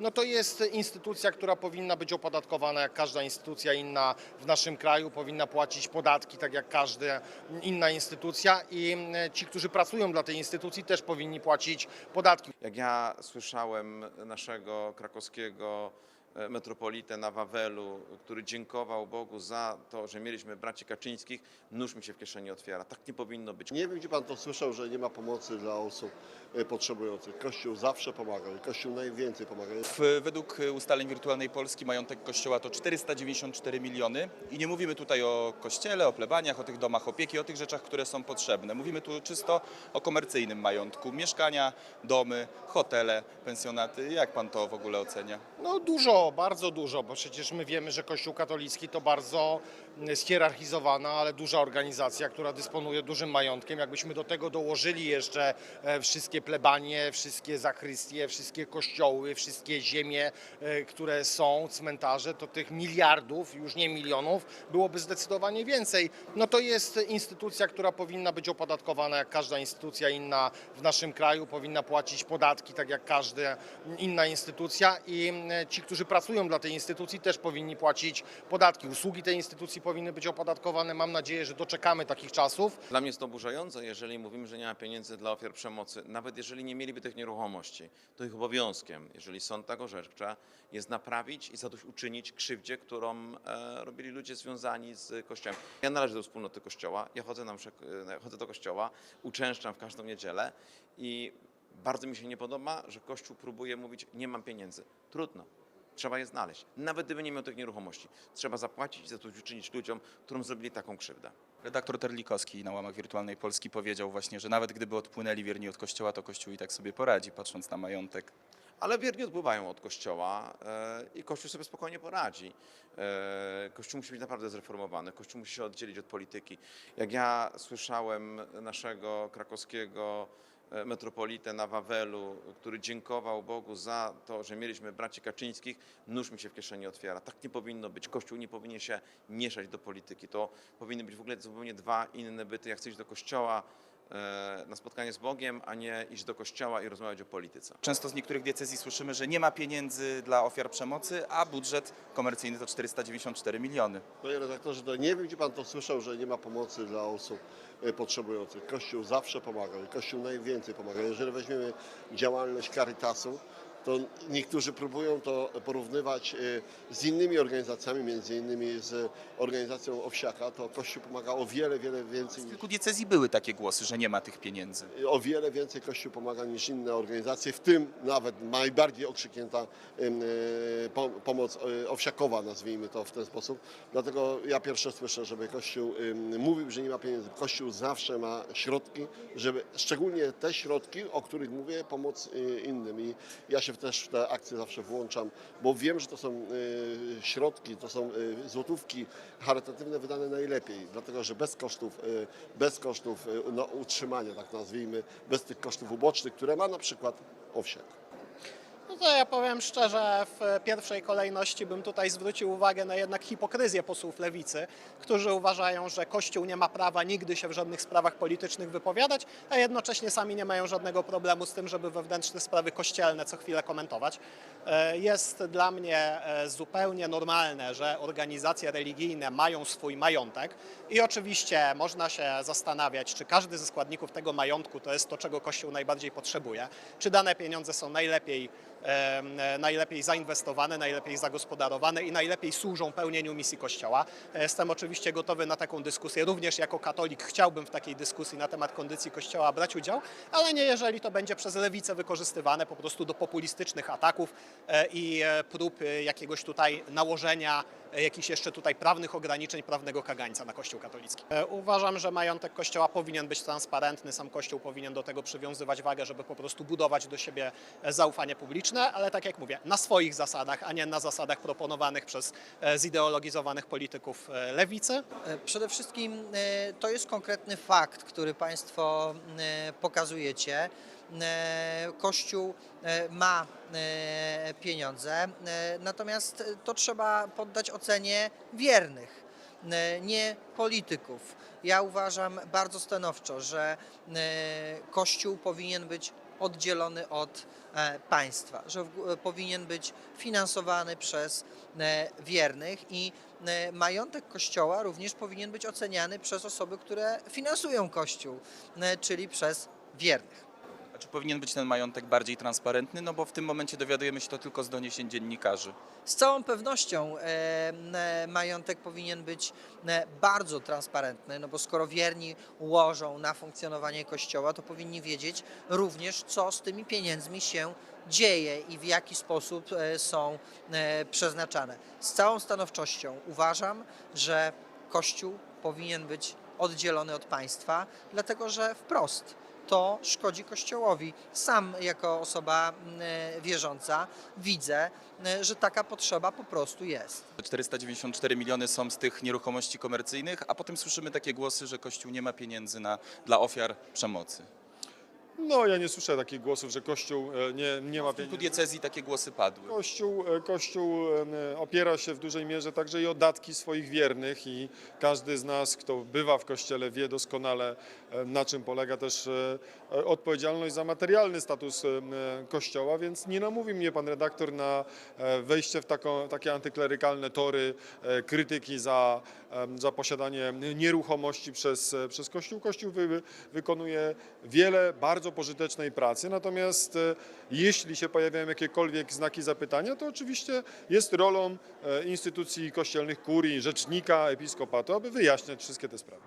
no to jest instytucja, która powinna być opodatkowana jak każda instytucja inna w naszym kraju, powinna płacić podatki tak jak każda inna instytucja i mm, ci, którzy pracują dla tej instytucji też powinni płacić podatki. Jak ja słyszałem naszego krakowskiego metropolitę na Wawelu, który dziękował Bogu za to, że mieliśmy braci Kaczyńskich, nóż mi się w kieszeni otwiera. Tak nie powinno być. Nie wiem, gdzie pan to słyszał, że nie ma pomocy dla osób e, potrzebujących. Kościół zawsze pomaga i Kościół najwięcej pomaga. W, według ustaleń Wirtualnej Polski majątek Kościoła to 494 miliony i nie mówimy tutaj o kościele, o plebaniach, o tych domach opieki, o tych rzeczach, które są potrzebne. Mówimy tu czysto o komercyjnym majątku. Mieszkania, domy, hotele, pensjonaty. Jak pan to w ogóle ocenia? No dużo, bardzo dużo, bo przecież my wiemy, że Kościół katolicki to bardzo schierarchizowana, ale duża organizacja, która dysponuje dużym majątkiem. Jakbyśmy do tego dołożyli jeszcze e, wszystkie plebanie, wszystkie zachrystie, wszystkie kościoły, wszystkie ziemie, e, które są, cmentarze, to tych miliardów, już nie milionów, byłoby zdecydowanie więcej. No to jest instytucja, która powinna być opodatkowana jak każda instytucja inna w naszym kraju, powinna płacić podatki tak jak każda inna instytucja i mm, ci, którzy pracują dla tej instytucji też powinni płacić podatki. Usługi tej instytucji powinny być opodatkowane. Mam nadzieję, że doczekamy takich czasów. Dla mnie jest to oburzające, jeżeli mówimy, że nie ma pieniędzy dla ofiar przemocy. Nawet jeżeli nie mieliby tych nieruchomości, to ich obowiązkiem, jeżeli sąd tak orzeczcza, jest naprawić i zadośćuczynić krzywdzie, którą e, robili ludzie związani z Kościołem. Ja należę do wspólnoty Kościoła, ja chodzę, na e, chodzę do Kościoła, uczęszczam w każdą niedzielę i bardzo mi się nie podoba, że Kościół próbuje mówić, nie mam pieniędzy. Trudno. Trzeba je znaleźć. Nawet gdyby nie miał tych nieruchomości. Trzeba zapłacić i zadośćuczynić ludziom, którym zrobili taką krzywdę. Redaktor Terlikowski na łamach Wirtualnej Polski powiedział właśnie, że nawet gdyby odpłynęli wierni od Kościoła, to Kościół i tak sobie poradzi, patrząc na majątek. Ale wierni odpływają od Kościoła e, i Kościół sobie spokojnie poradzi. E, Kościół musi być naprawdę zreformowany, Kościół musi się oddzielić od polityki. Jak ja słyszałem naszego krakowskiego metropolitę na Wawelu, który dziękował Bogu za to, że mieliśmy braci Kaczyńskich, nóż mi się w kieszeni otwiera. Tak nie powinno być. Kościół nie powinien się mieszać do polityki. To powinny być w ogóle zupełnie dwa inne byty. Ja chcę iść do kościoła na spotkanie z Bogiem, a nie iść do kościoła i rozmawiać o polityce. Często z niektórych diecezji słyszymy, że nie ma pieniędzy dla ofiar przemocy, a budżet komercyjny to 494 miliony. Panie redaktorze, to nie wiem, gdzie pan to słyszał, że nie ma pomocy dla osób e, potrzebujących. Kościół zawsze pomaga i Kościół najwięcej pomaga. Jeżeli weźmiemy działalność Caritasu, to niektórzy próbują to porównywać e, z innymi organizacjami, między innymi z organizacją Owsiaka, to Kościół pomaga o wiele, wiele więcej W niż kilku diecezji były takie głosy, że nie ma tych pieniędzy. o wiele więcej Kościół pomaga niż inne organizacje, w tym nawet najbardziej okrzyknięta po- pomoc owsiakowa, nazwijmy to w ten sposób. Dlatego ja pierwsze słyszę, żeby Kościół mówił, że nie ma pieniędzy. Kościół zawsze ma środki, żeby szczególnie te środki, o których mówię, pomóc innym. I ja się też w te akcje zawsze włączam, bo wiem, że to są e, środki, to są e, złotówki charytatywne wydane najlepiej, dlatego że bez kosztów, e, bez kosztów no, utrzymania, tak nazwijmy, bez tych kosztów ubocznych, które ma na przykład owsiak. No to ja powiem szczerze, w pierwszej kolejności bym tutaj zwrócił uwagę na jednak hipokryzję posłów lewicy, którzy uważają, że Kościół nie ma prawa nigdy się w żadnych sprawach politycznych wypowiadać, a jednocześnie sami nie mają żadnego problemu z tym, żeby wewnętrzne sprawy kościelne co chwilę komentować. E, Jest dla mnie e, zupełnie normalne, że organizacje religijne mają swój majątek i oczywiście można się zastanawiać, czy każdy ze składników tego majątku to jest to, czego Kościół najbardziej potrzebuje, czy dane pieniądze są najlepiej em, najlepiej zainwestowane, najlepiej zagospodarowane i najlepiej służą pełnieniu misji Kościoła. Jestem oczywiście gotowy na taką dyskusję. Również jako katolik chciałbym w takiej dyskusji na temat kondycji Kościoła brać udział, ale nie jeżeli to będzie przez lewicę wykorzystywane po prostu do populistycznych ataków e, i e, prób e, jakiegoś tutaj nałożenia e, jakichś jeszcze tutaj prawnych ograniczeń, prawnego kagańca na Kościół katolicki. E, Uważam, że majątek Kościoła powinien być transparentny, sam Kościół powinien do tego przywiązywać wagę, żeby po prostu budować do siebie e, zaufanie publiczne, ale tak jak mówię, na swoich zasadach, a nie na zasadach proponowanych przez e, zideologizowanych polityków e, lewicy. E, Przede wszystkim e, to jest konkretny fakt, który Państwo e, pokazujecie. E, Kościół e, ma e, pieniądze, natomiast to trzeba poddać ocenie wiernych, nie polityków. Ja uważam bardzo stanowczo, że Kościół powinien być oddzielony od państwa, że powinien być finansowany przez wiernych i majątek Kościoła również powinien być oceniany przez osoby, które finansują Kościół, czyli przez wiernych. Czy powinien być ten majątek bardziej transparentny? No bo w tym momencie dowiadujemy się to tylko z doniesień dziennikarzy. Z całą pewnością e, majątek powinien być e, bardzo transparentny, no bo skoro wierni łożą na funkcjonowanie kościoła, to powinni wiedzieć również, co z tymi pieniędzmi się dzieje i w jaki sposób e, są e, przeznaczane. Z całą stanowczością uważam, że kościół powinien być oddzielony od państwa, dlatego że wprost to szkodzi Kościołowi. Sam jako osoba e, wierząca widzę, e, że taka potrzeba po prostu jest. 494 miliony są z tych nieruchomości komercyjnych, a potem słyszymy takie głosy, że Kościół nie ma pieniędzy na, dla ofiar przemocy. No, ja nie słyszę takich głosów, że Kościół e, nie, nie ma W kilku pieniędzy. diecezji takie głosy padły. Kościół, e, Kościół e, opiera się w dużej mierze także i o datki swoich wiernych i każdy z nas, kto bywa w Kościele, wie doskonale, e, na czym polega też e, odpowiedzialność za materialny status e, Kościoła, więc nie namówi mnie pan redaktor na e, wejście w taką, takie antyklerykalne tory e, krytyki za, za posiadanie nieruchomości przez, przez Kościół. Kościół wy, wykonuje wiele bardzo pożytecznej pracy, natomiast e, jeśli się pojawiają jakiekolwiek znaki zapytania, to oczywiście jest rolą e, instytucji kościelnych, kurii, rzecznika, episkopatu, aby wyjaśniać wszystkie te sprawy.